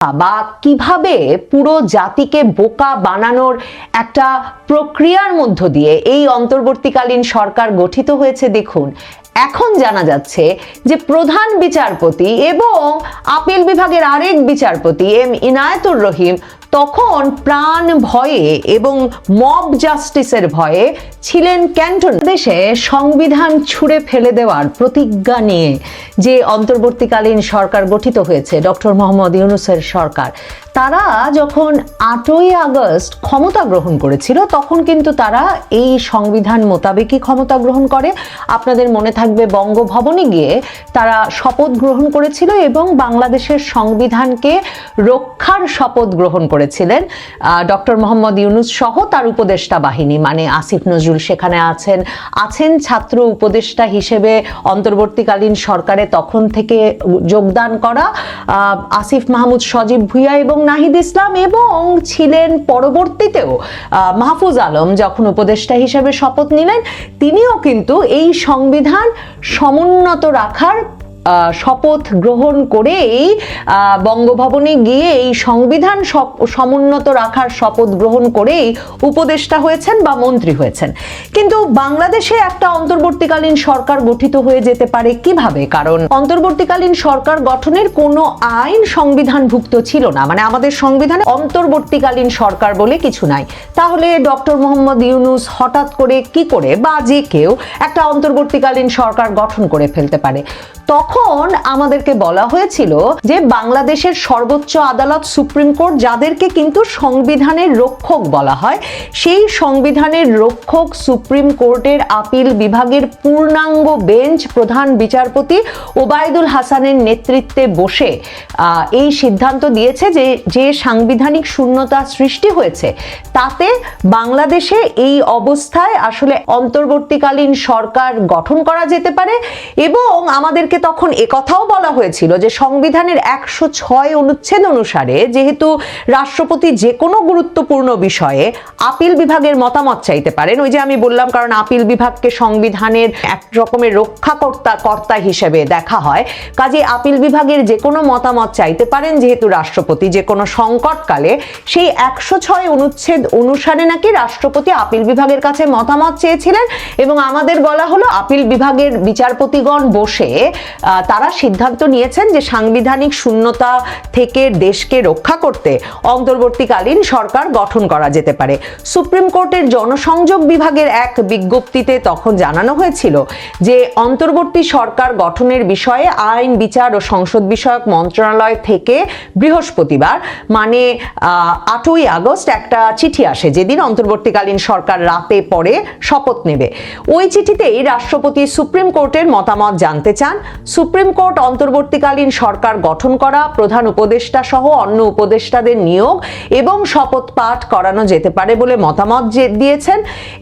বা কীভাবে পুরো জাতিকে বোকা বানানোর একটা প্রক্রিয়ার মধ্য দিয়ে এই অন্তর্বর্তীকালীন সরকার গঠিত হয়েছে দেখুন। এখন জানা যাচ্ছে যে প্রধান বিচারপতি এবং আপিল বিভাগের আরেক বিচারপতি এম ইনায়েতুর রহিম তখন প্রাণ ভয়ে এবং মব জাস্টিসের ভয়ে ছিলেন ক্যান্টন। দেশে সংবিধান ছুঁড়ে ফেলে দেওয়ার প্রতিজ্ঞা নিয়ে যে অন্তর্বর্তীকালীন সরকার গঠিত হয়েছে, ডক্টর মোহাম্মদ ইউনুসের সরকার, তারা যখন আটই আগস্ট ক্ষমতা গ্রহণ করেছিল, তখন কিন্তু তারা এই সংবিধান মোতাবেকই ক্ষমতা গ্রহণ করে। আপনাদের মনে থাকবে, বঙ্গভবনে গিয়ে তারা শপথ গ্রহণ করেছিল এবং বাংলাদেশের সংবিধানকে রক্ষার শপথ গ্রহণ করেছিলেন ডক্টর মোহাম্মদ ইউনুস সহ তার উপদেষ্টা বাহিনী। মানে আসিফ নজরুল সেখানে আছেন। আছেন ছাত্র উপদেষ্টা হিসেবে অন্তর্বর্তীকালীন সরকারে তখন থেকে যোগদান করা আসিফ মাহমুদ সজীব ভুইয়া এবং নাহিদ ইসলাম এবং ছিলেন পরবর্তীতেও মাহফুজ আলম যখন উপদেষ্টা হিসেবে শপথ নিলেন, তিনিও কিন্তু এই সংবিধান সমুন্নত রাখার শপথ গ্রহণ করেই বঙ্গভবনে গিয়ে এই সংবিধান সমুন্নত রাখার শপথ গ্রহণ করেই উপদেষ্টা হয়েছেন বা মন্ত্রী হয়েছেন। কিন্তু বাংলাদেশে একটা অন্তর্বর্তীকালীন সরকার গঠিত হয়ে যেতে পারে কীভাবে? কারণ অন্তর্বর্তীকালীন সরকার গঠনের কোনো আইন সংবিধানভুক্ত ছিল না। মানে আমাদের সংবিধানে অন্তর্বর্তীকালীন সরকার বলে কিছু নাই। তাহলে ডক্টর মোহাম্মদ ইউনুস হঠাৎ করে কি করে বা যে কেউ একটা অন্তর্বর্তীকালীন সরকার গঠন করে ফেলতে পারে? তখন আমাদেরকে বলা হয়েছিল যে বাংলাদেশের সর্বোচ্চ আদালত সুপ্রিম কোর্ট, যাদেরকে কিন্তু সংবিধানের রক্ষক বলা হয়, সেই সংবিধানের রক্ষক সুপ্রিম কোর্টের আপিল বিভাগের পূর্ণাঙ্গ বেঞ্চ প্রধান বিচারপতি ওবায়দুল হাসানের নেতৃত্বে বসে এই সিদ্ধান্ত দিয়েছে যে যে সাংবিধানিক শূন্যতা সৃষ্টি হয়েছে, তাতে বাংলাদেশে এই অবস্থায় আসলে অন্তর্বর্তীকালীন সরকার গঠন করা যেতে পারে এবং আমাদেরকে তখন একথাও বলা হয়েছিল যে সংবিধানের একশো ছয় অনুচ্ছেদ অনুসারে যেহেতু রাষ্ট্রপতি যে কোনো গুরুত্বপূর্ণ বিষয়ে আপিল বিভাগের মতামত চাইতে পারেন, ওই যে আমি বললাম কারণ আপিল বিভাগকে সংবিধানের এক রকমের রক্ষাকর্তা, কর্তা হিসেবে দেখা হয়, কাজে আপিল বিভাগের যে কোনো মতামত চাইতে পারেন যেহেতু রাষ্ট্রপতি যে কোনো সংকটকালে, সেই একশো ছয় অনুচ্ছেদ অনুসারে নাকি রাষ্ট্রপতি আপিল বিভাগের কাছে মতামত চেয়েছিলেন এবং আমাদের বলা হলো আপিল বিভাগের বিচারপতিগণ বসে তারা সিদ্ধান্ত নিয়েছেন যে সাংবিধানিক শূন্যতা থেকে দেশকে রক্ষা করতে অন্তর্বর্তীকালীন সরকার গঠন করা যেতে পারে। সুপ্রিম কোর্টের জনসংযোগ বিভাগের এক বিজ্ঞপ্তিতে তখন জানানো হয়েছিল যে অন্তর্বর্তী সরকার গঠনের বিষয়ে আইন, বিচার ও সংসদ বিষয়ক মন্ত্রণালয় থেকে বৃহস্পতিবার মানে আটই আগস্ট একটা চিঠি আসে যেদিন অন্তর্বর্তীকালীন সরকার রাতে পরে শপথ নেবে। ওই চিঠিতেই রাষ্ট্রপতি সুপ্রিম কোর্টের মতামত জানতে চান। সুপ্রিম কোর্ট অন্তর্বর্তীকালীন সরকার গঠন করা, প্রধান উপদেষ্টা সহ অন্য উপদেষ্টাদের নিয়োগ এবং শপথ পাঠ করানো যেতে পারে বলে মতামত দিয়েছেন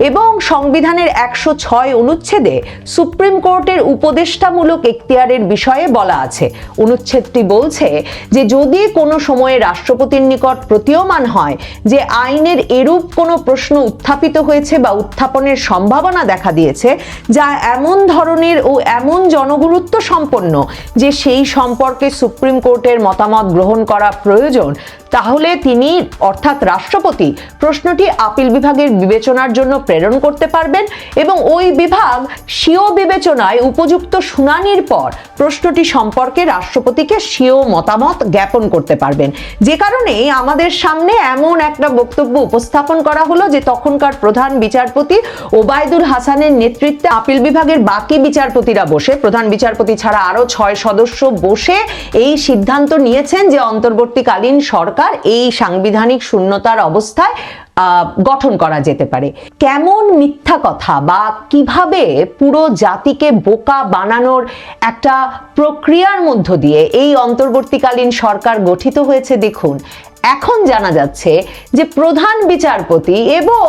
এবং সংবিধানের একশো ছয় অনুচ্ছেদে সুপ্রিম কোর্টের উপদেষ্টামূলক এখতিয়ারের বিষয়ে বলা আছে। অনুচ্ছেদটি বলছে যে যদি কোনো সময়ে রাষ্ট্রপতির নিকট প্রতীয়মান হয় যে আইনের এরূপ কোনো প্রশ্ন উত্থাপিত হয়েছে বা উত্থাপনের সম্ভাবনা দেখা দিয়েছে, যা এমন ধরনের ও এমন জনগুরুত্ব সম্পন্ন যে সেই সম্পর্কে সুপ্রিম কোর্টের মতামত গ্রহণ করা প্রয়োজন, তাহলে তিনি, অর্থাৎ রাষ্ট্রপতি, প্রশ্নটি আপিল বিভাগের বিবেচনার জন্য প্রেরণ করতে পারবেন এবং ওই বিভাগ স্বীয় বিবেচনায় উপযুক্ত শুনানির পর প্রশ্নটি সম্পর্কে রাষ্ট্রপতিকে স্বীয় মতামত জ্ঞাপন করতে পারবেন। যে কারণে আমাদের সামনে এমন একটা বক্তব্য উপস্থাপন করা হলো যে তখনকার প্রধান বিচারপতি ওবায়দুল হাসানের নেতৃত্বে আপিল বিভাগের বাকি বিচারপতিরা বসে, প্রধান বিচারপতি ছাড়া আরও ছয় সদস্য বসে এই সিদ্ধান্ত নিয়েছেন যে অন্তর্বর্তীকালীন সরকার এই সাংবিধানিক শূন্যতার অবস্থায় গঠন করা যেতে পারে। কেমন মিথ্যা কথা বা কীভাবে পুরো জাতিকে বোকা বানানোর একটা প্রক্রিয়ার মধ্য দিয়ে এই অন্তর্বর্তীকালীন সরকার গঠিত হয়েছে দেখুন। এখন জানা যাচ্ছে যে প্রধান বিচারপতি এবং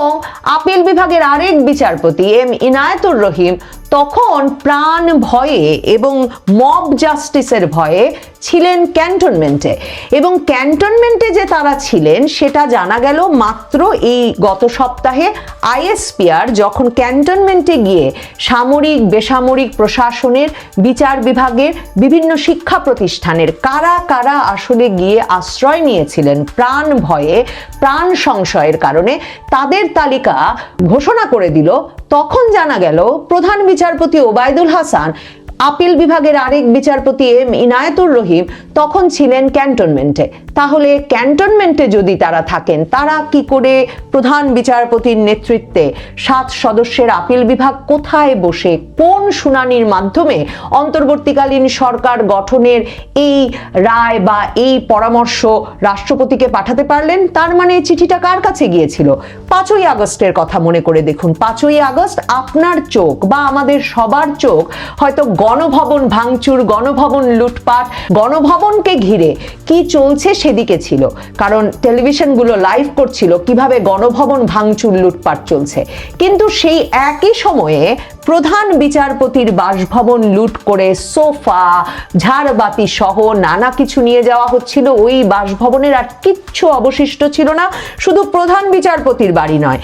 আপিল বিভাগের আরেক বিচারপতি এম ইনায়েতুর রহিম তখন প্রাণ ভয়ে এবং মব জাস্টিসের ভয়ে ছিলেন ক্যান্টনমেন্টে। এবং ক্যান্টনমেন্টে যে তারা ছিলেন, সেটা জানা গেল মাত্র এই গত সপ্তাহে আইএসপিআর যখন ক্যান্টনমেন্টে গিয়ে সামরিক, বেসামরিক প্রশাসনের, বিচার বিভাগের বিভিন্ন শিক্ষা প্রতিষ্ঠানের কারা কারা আসলে গিয়ে আশ্রয় নিয়েছিলেন প্রাণ ভয়ে, প্রাণ সংশয়ের কারণে, তাদের তালিকা ঘোষণা করে দিল। তখন জানা গেল প্রধান বিচারপতি ওবায়দুল হাসান আপিল বিভাগের আরেক বিচারপতি এম ইনায়েতুর রহিম তখন ছিলেন ক্যান্টনমেন্টে। তাহলে ক্যান্টনমেন্টে যদি তারা থাকেন, তারা কি করে প্রধান বিচারপতির নেতৃত্বে সাত সদস্যের আপিল বিভাগ কোথায় বসে, কোন শুনানির মাধ্যমে অন্তর্বর্তীকালীন সরকার গঠনের এই রায় বা এই পরামর্শ রাষ্ট্রপতিকে পাঠাতে পারলেন? তার মানে চিঠিটা কার কাছে গিয়েছিল? পাঁচই আগস্টের কথা মনে করে দেখুন। পাঁচই আগস্ট আপনার চোখ বা আমাদের সবার চোখ হয়তো গণভবন ভাঙচুর, গণভবন লুটপাট, গণভবনকে ঘিরে কি চলছে সেদিকে ছিল? কারণ টেলিভিশনগুলো লাইভ করছিল কীভাবে গণভবন ভাঙচুর, লুটপাট চলছে। কিন্তু সেই একই সময়ে প্রধান বিচারপতির বাসভবন লুট করে সোফা, ঝাড়বাতি সহ নানা কিছু নিয়ে যাওয়া হচ্ছিল। ওই বাসভবনের আর কিচ্ছু অবশিষ্ট ছিল না, শুধু প্রধান বিচারপতির বাড়ি নয়।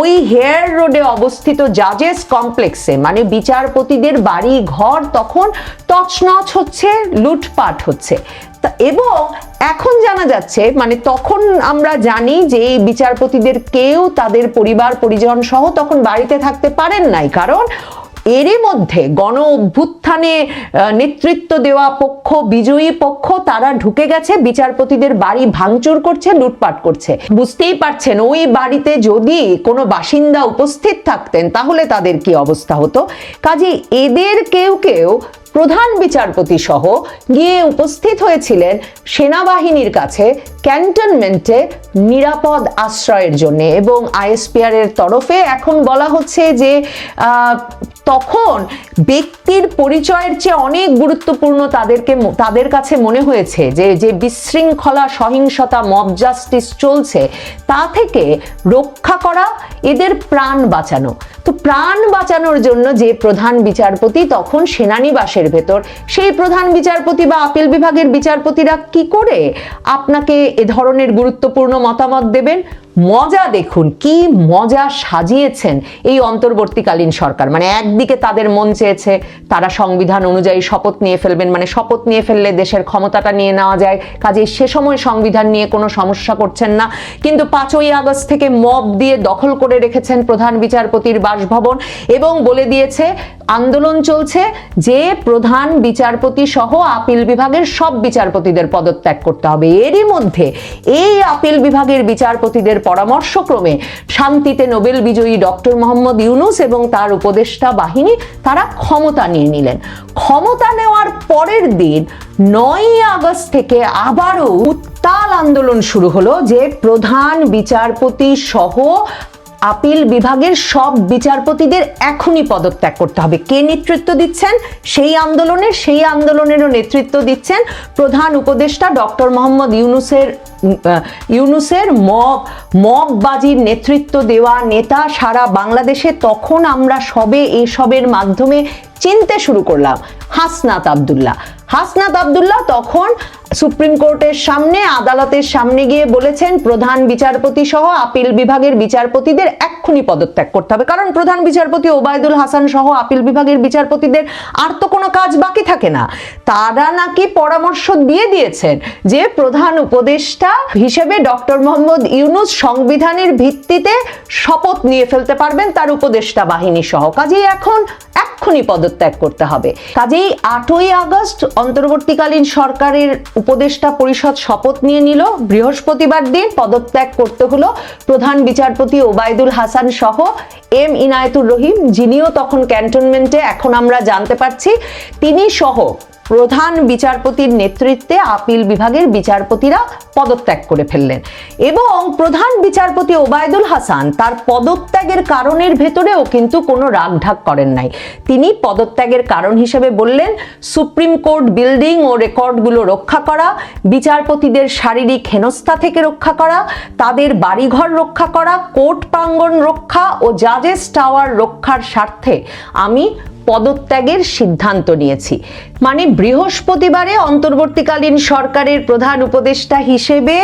ওই হেয়ার রোডে অবস্থিত জাজেস কমপ্লেক্সে মানে বিচারপতিদের বাড়ি ঘর তখন তছনছ হচ্ছে, লুটপাট হচ্ছে। এবং এখন জানা যাচ্ছে মানে তখন আমরা জানি যে এই বিচারপতিদের কেউ তাদের পরিবার, পরিজন সহ তখন বাড়িতে থাকতে পারেন নাই। কারণ এরই মধ্যে গণ অভ্যুত্থানে নেতৃত্ব দেওয়া পক্ষ, বিজয়ী পক্ষ, তারা ঢুকে গেছে, বিচারপতিদের বাড়ি ভাঙচুর করছে, লুটপাট করছে। বুঝতেই পারছেন, ওই বাড়িতে যদি কোনো বাসিন্দা উপস্থিত থাকতেন, তাহলে তাদের কি অবস্থা হতো? কাজে এদের কেউ কেউ প্রধান বিচারপতি সহ গিয়ে উপস্থিত হয়েছিলেন সেনাবাহিনীর কাছে ক্যান্টনমেন্টে নিরাপদ আশ্রয়ের জন্য এবং আইএসপিআর এর তরফে এখন বলা হচ্ছে যে তখন ব্যক্তির পরিচয়ের চেয়ে অনেক গুরুত্বপূর্ণ তাদেরকে তাদের কাছে মনে হয়েছে যে যে বিশৃঙ্খলা, সহিংসতা, মব জাস্টিস চলছে, তা থেকে রক্ষা করা, এদের প্রাণ বাঁচানো। তো প্রাণ বাঁচানোর জন্য যে প্রধান বিচারপতি তখন সেনানিবাসের ভেতর, সেই প্রধান বিচারপতি বা আপিল বিভাগের বিচারপতিরা কি করে আপনাকে এ ধরনের গুরুত্বপূর্ণ মতামত দেবেন। মজা দেখুন, কি মজা সাজিয়েছেন এই অন্তর্বর্তীকালীন সরকার। মানে একদিকে তাদের মন চেয়েছে, তারা সংবিধান অনুযায়ী শপথ নিয়ে ফেলবেন মানে শপথ নিয়ে ফেললে দেশের ক্ষমতাটা নিয়ে নেওয়া যায়, কাজে সে সময় সংবিধান নিয়ে কোনো সমস্যা করছেন না। কিন্তু পাঁচই আগস্ট থেকে মব দিয়ে দখল করে রেখেছেন প্রধান বিচারপতির বাসভবন এবং বলে দিয়েছে, আন্দোলন চলছে, যে প্রধান বিচারপতি সহ আপিল বিভাগের সব বিচারপতিদের পদত্যাগ করতে হবে। এরই মধ্যে এই আপিল বিভাগের বিচারপতিদের পরামর্শক্রমে। শান্তিতে নোবেল বিজয়ী ডক্টর মোহাম্মদ ইউনুস এবং তার উপদেষ্টা বাহিনী তারা ক্ষমতা নিয়ে নিলেন। ক্ষমতা নেওয়ার পরের দিন নয় আগস্ট থেকে আবারও উত্তাল আন্দোলন শুরু হলো, যে প্রধান বিচারপতি সহ আপিল বিভাগের সব বিচারপতিদের এখনই পদত্যাগ করতে হবে। কে নেতৃত্ব দিচ্ছেন? সেই আন্দোলনের, সেই আন্দোলনেরও নেতৃত্ব দিচ্ছেন প্রধান উপদেষ্টা ডক্টর মোহাম্মদ ইউনুসের ইউনুসের মব মগবাজির নেতৃত্ব দেওয়া নেতা সারা বাংলাদেশে তখন আমরা সবে এসবের মাধ্যমে চিনতে শুরু করলাম। হাসনাত আবদুল্লাহ হাসনাত আবদুল্লাহ তখন সুপ্রিম কোর্টের সামনে, আদালতের সামনে গিয়ে বলেছেন, প্রধান বিচারপতি সহ আপিল বিভাগের বিচারপতিদের এক্ষুনি পদত্যাগ করতে হবে। কারণ প্রধান বিচারপতি ওবায়দুল হাসান সহ আপিল বিভাগের বিচারপতিদের আর তো কোনো কাজ বাকি থাকে না। তারা নাকি পরামর্শ দিয়ে দিয়েছেন যে, প্রধান উপদেষ্টা হিসেবে ডক্টর মোহাম্মদ ইউনুস সংবিধানের ভিত্তিতে শপথ নিয়ে ফেলতে পারবেন তার উপদেষ্টা বাহিনী সহ। কাজেই এখন এক্ষুনি পদত্যাগ করতে হবে। কাজেই আটই আগস্ট অন্তর্বর্তীকালীন সরকারের উপদেষ্টা পরিষদ শপথ নিয়ে নিল। বৃহস্পতিবার দিন পদত্যাগ করতে হলো প্রধান বিচারপতি ওবায়দুল হাসান সহ এম ইনায়েতুর রহিম, যিনিও তখন ক্যান্টনমেন্টে, এখন আমরা জানতে পারছি। তিনি সহ প্রধান বিচারপতির নেতৃত্বে আপিল বিভাগের বিচারপতিরা পদত্যাগ করে ফেললেন। এবং প্রধান বিচারপতি ওবায়দুল হাসান তার পদত্যাগের কারণের ভেতরেও কিন্তু কোনো রাগঢাক করেন নাই। তিনি পদত্যাগের কারণ হিসেবে বললেন, সুপ্রিম কোর্ট বিল্ডিং ও রেকর্ডগুলো রক্ষা করা, বিচারপতিদের শারীরিক হেনস্থা থেকে রক্ষা করা, তাদের বাড়িঘর রক্ষা করা, কোর্ট প্রাঙ্গণ রক্ষা ও জাজেস টাওয়ার রক্ষার স্বার্থে আমি পদত্যাগের সিদ্ধান্ত নিয়েছি। মানে বৃহস্পতিবারে অন্তর্বর্তীকালীন সরকারের প্রধান উপদেষ্টা হিসেবে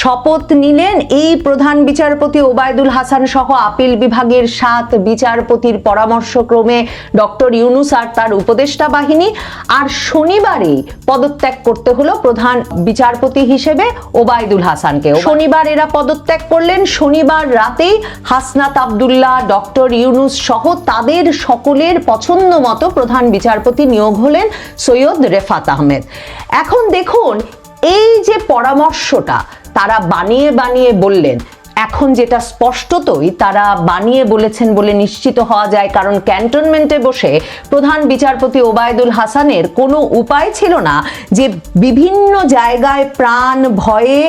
শপথ নিলেন এই প্রধান বিচারপতি ওবায়দুল হাসান সহ আপিল বিভাগের সাত বিচারপতির পরামর্শক্রমে ডক্টর ইউনুস আর তার উপদেষ্টা বাহিনী। আর শনিবারেই পদত্যাগ করতে হলো প্রধান বিচারপতি হিসেবে ওবায়দুল হাসানকে। শনিবার এরা পদত্যাগ করলেন। শনিবার রাতেই হাসনাত আবদুল্লাহ, ডক্টর ইউনুস সহ তাদের সকলের পছন্দ মতো প্রধান বিচারপতি নিয়োগ হলেন সৈয়দ রেফাত আহমেদ। এখন দেখুন, এই যে পরামর্শটা তারা বানিয়ে বানিয়ে বললেন এখন যেটা স্পষ্টতই, তারা বানিয়ে বলেছেন বলে নিশ্চিত হওয়া যায়, কারণ ক্যান্টনমেন্টে বসে প্রধান বিচারপতি ওবায়দুল হাসানের কোনো উপায় ছিল না যে বিভিন্ন জায়গায় প্রাণ ভয়ে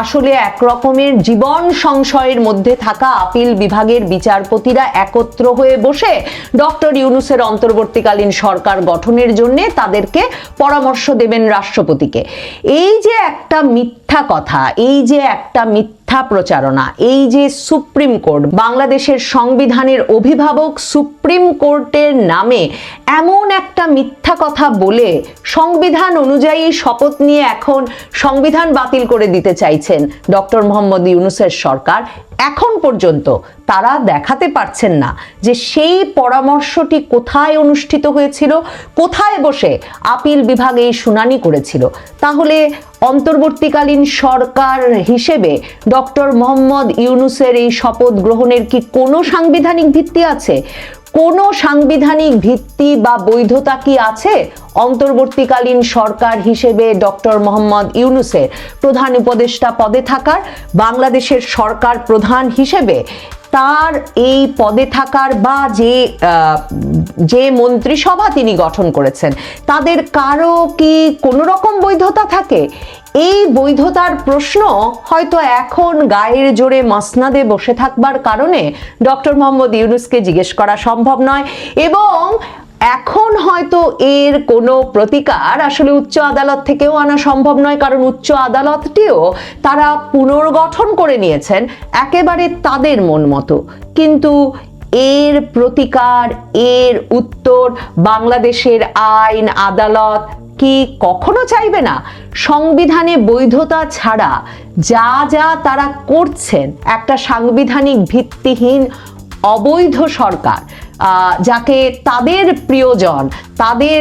আসলে একরকমের জীবন সংশয়ের মধ্যে থাকা আপিল বিভাগের বিচারপতিরা একত্র হয়ে বসে ডক্টর ইউনুসের অন্তর্বর্তীকালীন সরকার গঠনের জন্য তাদেরকে পরামর্শ দেবেন রাষ্ট্রপতিকে। এই যে একটা মিথ্যা কথা, এই যে একটা মিথ্যা মিথ্যা প্রচারণা। এই যে সুপ্রিম কোর্ট, বাংলাদেশের সংবিধানের অভিভাবক সুপ্রিম কোর্টের নামে এমন একটা মিথ্যা কথা বলে সংবিধান অনুযায়ী শপথ নিয়ে এখন সংবিধান বাতিল করে দিতে চাইছেন ডক্টর মোহাম্মদ ইউনুসের সরকার। এখন পর্যন্ত তারা দেখাতে পারছেন না যে সেই পরামর্শটি কোথায় অনুষ্ঠিত হয়েছিল, কোথায় বসে আপিল বিভাগে শুনানি করেছিল। তাহলে অন্তর্বর্তীকালীন সরকার হিসেবে ডক্টর মোহাম্মদ ইউনুসের এই শপথ গ্রহণের কি কোনো সাংবিধানিক ভিত্তি আছে? কোনো সাংবিধানিক ভিত্তি বা বৈধতা কি আছে? অন্তর্বর্তীকালীন সরকার হিসেবে ডক্টর মোহাম্মদ ইউনুসের প্রধান উপদেষ্টা পদে থাকার, বাংলাদেশের সরকার প্রধান হিসেবে তার এই পদে থাকার বা যে যে মন্ত্রিসভা তিনি গঠন করেছেন, তাদের কারও কি কোনো রকম বৈধতা থাকে? এই বৈধতার প্রশ্ন হয়তো এখন গায়ের জোরে মাসনাদে বসে থাকবার কারণে ডক্টর মোহাম্মদ ইউনুসকে জিজ্ঞেস করা সম্ভব নয় এবং এখন হয়তো এর কোনো প্রতিকার আসলে উচ্চ আদালত থেকেও আনা সম্ভব নয়, কারণ উচ্চ আদালতটিও তারা পুনর্গঠন করে নিয়েছেন একেবারে তাদের মন মতো। কিন্তু এর প্রতিকার, এর উত্তর বাংলাদেশের আইন, আদালত কি কখনো চাইবে না? সংবিধানে বৈধতা ছাড়া যা যা তারা করছেন, একটা সাংবিধানিক ভিত্তিহীন অবৈধ সরকার যাকে তাদের প্রিয়জন, তাদের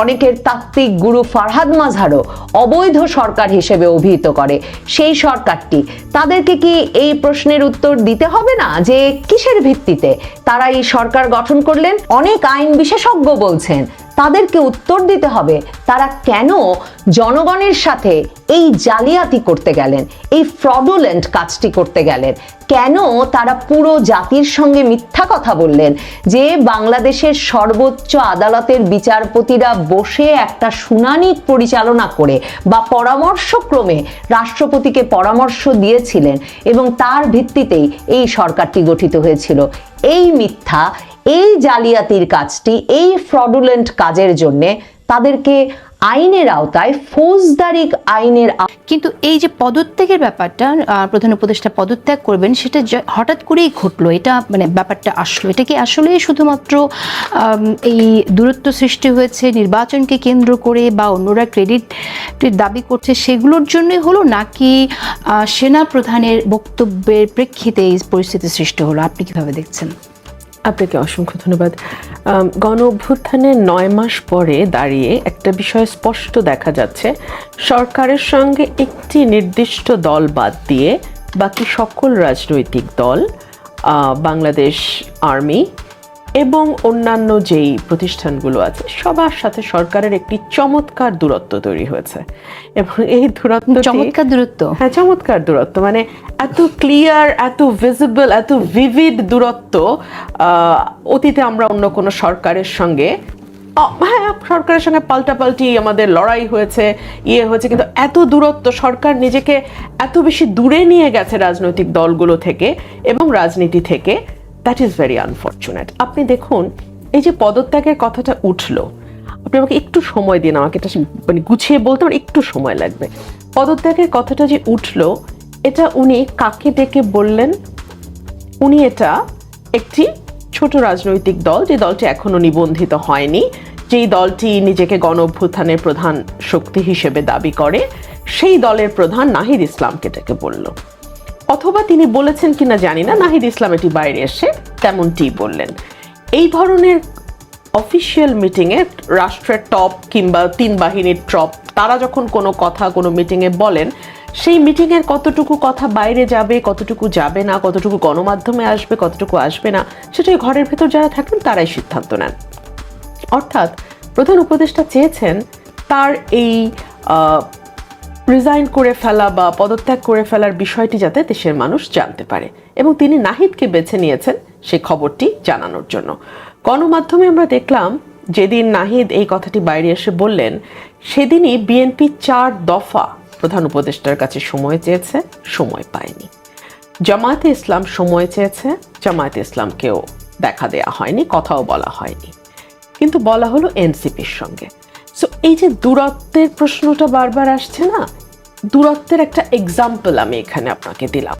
অনেকের তাত্ত্বিক গুরু ফারহাদ মাঝারও অবৈধ সরকার হিসেবে অভিহিত করে। সেই সরকারটি, তাদেরকে কি এই প্রশ্নের উত্তর দিতে হবে না যে কিসের ভিত্তিতে তারা এই সরকার গঠন করলেন? অনেক আইন বিশেষজ্ঞ বলছেন, তাদেরকে উত্তর দিতে হবে তারা কেন জনগণের সাথে এই জালিয়াতি করতে গেলেন, এই ফ্রডুলেন্ট কাজটি করতে গেলেন। কেন তারা পুরো জাতির সঙ্গে মিথ্যা কথা বললেন? যে বাংলাদেশের সর্বোচ্চ আদালতের বিচারপতিরা বসে একটা শুনানি পরিচালনা করে বা পরামর্শক্রমে রাষ্ট্রপতিকে পরামর্শ দিয়েছিলেন এবং তার ভিত্তিতেই এই সরকারটি গঠিত হয়েছিল। এই মিথ্যা, এই জালিয়াতির কাজটি, এই ফ্রডুলেন্ট কাজের জন্যে তাদেরকে আইনের আওতায় ফৌজদারি আইনের কিন্তু এই যে পদত্যাগের ব্যাপারটা প্রধান উপদেষ্টা পদত্যাগ করবেন, সেটা হঠাৎ করেই ঘটলো। এটা মানে ব্যাপারটা আসলো। এটা কি আসলে শুধুমাত্র এই দূরত্ব সৃষ্টি হয়েছে, নির্বাচনকে কেন্দ্র করে বা অন্যরা ক্রেডিটের দাবি করছে, সেগুলোর জন্যই হলো নাকি সেনা প্রধানের বক্তব্যের প্রেক্ষিতে এই পরিস্থিতি সৃষ্টি হলো? আপনি কীভাবে দেখছেন? আপনাকে অসংখ্য ধন্যবাদ। গণ অভ্যুত্থানের নয় মাস পরে দাঁড়িয়ে একটা বিষয় স্পষ্ট দেখা যাচ্ছে। সরকারের সঙ্গে একটি নির্দিষ্ট দল বাদ দিয়ে বাকি সকল রাজনৈতিক দল বাংলাদেশ আর্মি এবং অন্যান্য যেই প্রতিষ্ঠানগুলো আছে সবার সাথে সরকারের একটি চমৎকার দূরত্ব তৈরি হয়েছে। এবং এই দূরত্ব চমৎকার দূরত্ব? হ্যাঁ চমৎকার দূরত্ব। মানে এত ক্লিয়ার এত ভিজিবল এত ভিভিড দূরত্ব অতীতে আমরা অন্য কোনো সরকারের সঙ্গে হ্যাঁ সরকারের সঙ্গে পাল্টাপাল্টি আমাদের লড়াই হয়েছে ইয়ে হয়েছে কিন্তু এত দূরত্ব সরকার নিজেকে এত বেশি দূরে নিয়ে গেছে রাজনৈতিক দলগুলো থেকে এবং রাজনীতি থেকে দ্যাট ইজ ভেরি আনফর্চুনেট আপনি দেখুন, এই যে পদত্যাগের কথাটা উঠল, আপনি আমাকে একটু সময় দিন, আমাকে এটা মানে গুছিয়ে বলতে আমার একটু সময় লাগবে। পদত্যাগের কথাটা যে উঠল, এটা উনি কাকে ডেকে বললেন? উনি এটা একটি ছোট রাজনৈতিক দল, যে দলটি এখনও নিবন্ধিত হয়নি, যেই দলটি নিজেকে গণ অভ্যুত্থানের প্রধান শক্তি হিসেবে দাবি করে, সেই দলের প্রধান নাহিদ ইসলামকে ডেকে বলল। অথবা তিনি বলেছেন কিনা জানি না, নাহিদ ইসলাম এটি বাইরে এসে তেমনটি বললেন। এই ধরনের অফিসিয়াল মিটিংয়ে রাষ্ট্রের টপ কিংবা তিন বাহিনীর টপ, তারা যখন কোনো কথা, কোনো মিটিংয়ে বলেন, সেই মিটিংয়ের কতটুকু কথা বাইরে যাবে, কতটুকু যাবে না, কতটুকু গণমাধ্যমে আসবে, কতটুকু আসবে না, সেটাই ঘরের ভেতর যারা থাকেন তারাই সিদ্ধান্ত নেন। অর্থাৎ প্রধান উপদেষ্টা চেয়েছেন তার এই রিজাইন করে ফেলা বা পদত্যাগ করে ফেলার বিষয়টি যাতে দেশের মানুষ জানতে পারে। এবং তিনি নাহিদকে বেছে নিয়েছেন সেই খবরটি জানানোর জন্য। গণমাধ্যমে আমরা দেখলাম, যেদিন নাহিদ এই কথাটি বাইরে এসে বললেন, সেদিনই বিএনপি চার দফা প্রধান উপদেষ্টার কাছে সময় চেয়েছে, সময় পায়নি। জামায়াতে ইসলাম সময় চেয়েছে, জামায়াতে ইসলামকেও দেখা দেয়া হয়নি, কথাও বলা হয়নি। কিন্তু বলা হলো এনসিপির সঙ্গে। সো এই যে দূরত্বের প্রশ্নটা বারবার আসছে না, দূরত্বের একটা এক্সাম্পল আমি এখানে আপনাকে দিলাম।